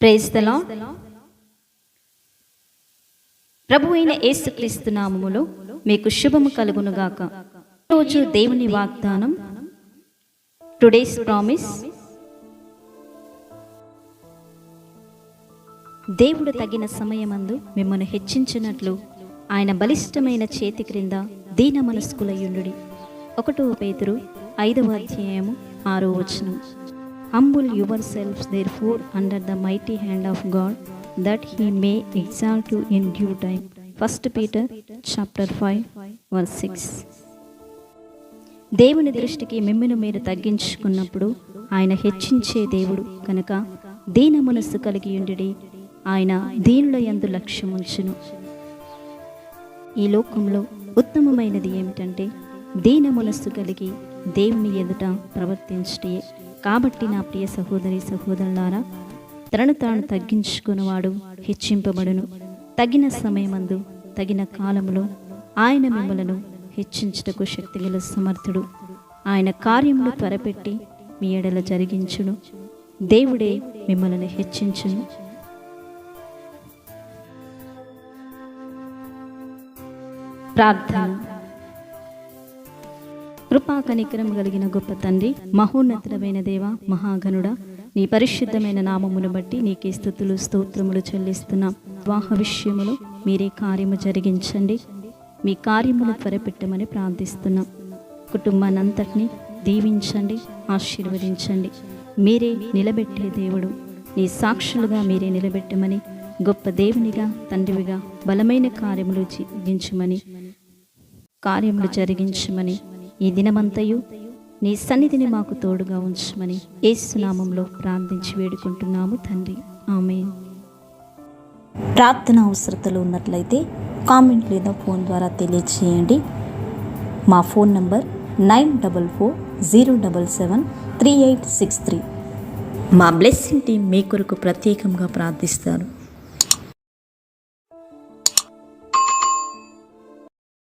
ప్రేస్తలో ప్రభు అయిన యేసుక్రీస్తు నామములో మీకు శుభము కలుగునుగాక రోజు దేవుని వాగ్దానం టుడేస్ ప్రామిస్ దేవుడు తగిన సమయమందు మిమ్మల్ని హెచ్చించినట్లు ఆయన బలిష్టమైన చేతి క్రింద దీన మనస్కులయ్యుండు ఒకటో పేతురు ఐదవ అధ్యాయము ఆరో వచనం. Humble yourself therefore under the mighty hand of God that he may exalt you in due time first Peter chapter five verse six దేవుని దృష్టికి మిమ్మను మీరు తగ్గించుకున్నప్పుడు ఆయన హెచ్చించే దేవుడు కనుక దీన మనస్సు కలిగి ఉండి ఆయన దీనుల లక్ష్యం లక్ష్యముంచును ఈ లోకంలో ఉత్తమమైనది ఏమిటంటే దీన మనస్సు కలిగి దేవుని ఎదుట ప్రవర్తించటే కాబట్టి నా ప్రియ సహోదరి సహోదరులారా తనను తాను తగ్గించుకున్నవాడు హెచ్చింపబడును. తగిన సమయమందు తగిన కాలంలో ఆయన మిమ్మలను హెచ్చించుటకు శక్తిగల సమర్థుడు. ఆయన కార్యములు త్వరపెట్టి మీ ఎడల జరిగించును. దేవుడే మిమ్మల్ని హెచ్చించును. ప్రార్థన. కృపా కనికరం కలిగిన గొప్ప తండ్రి మహోన్నతుడమైన దేవ మహాగణుడ నీ పరిశుద్ధమైన నామమును బట్టి నీకే స్థుతులు స్తోత్రములు చెల్లిస్తున్నాం. వివాహ విషయములు మీరే కార్యము జరిగించండి. మీ కార్యమును త్వరపెట్టమని ప్రార్థిస్తున్నాం. కుటుంబాన్నంతటిని దీవించండి ఆశీర్వదించండి. మీరే నిలబెట్టే దేవుడు. నీ సాక్షులుగా మీరే నిలబెట్టమని గొప్ప దేవునిగా తండ్రివిగా బలమైన కార్యములు జరిగించమని కార్యములు జరిగించమని ఈ దినమంతయు నీ సన్నిధిని మాకు తోడుగా ఉంచమని ఏసునామంలో ప్రార్థించి వేడుకుంటున్నాము తండ్రి. ఆమె ప్రార్థన అవసరతలు ఉన్నట్లయితే కామెంట్ లేదా ఫోన్ ద్వారా తెలియచేయండి. మా phone number nine double four zero double seven three eight six three. మా బ్లెస్సింగ్ టీం మీ కొరకు ప్రత్యేకంగా ప్రార్థిస్తారు.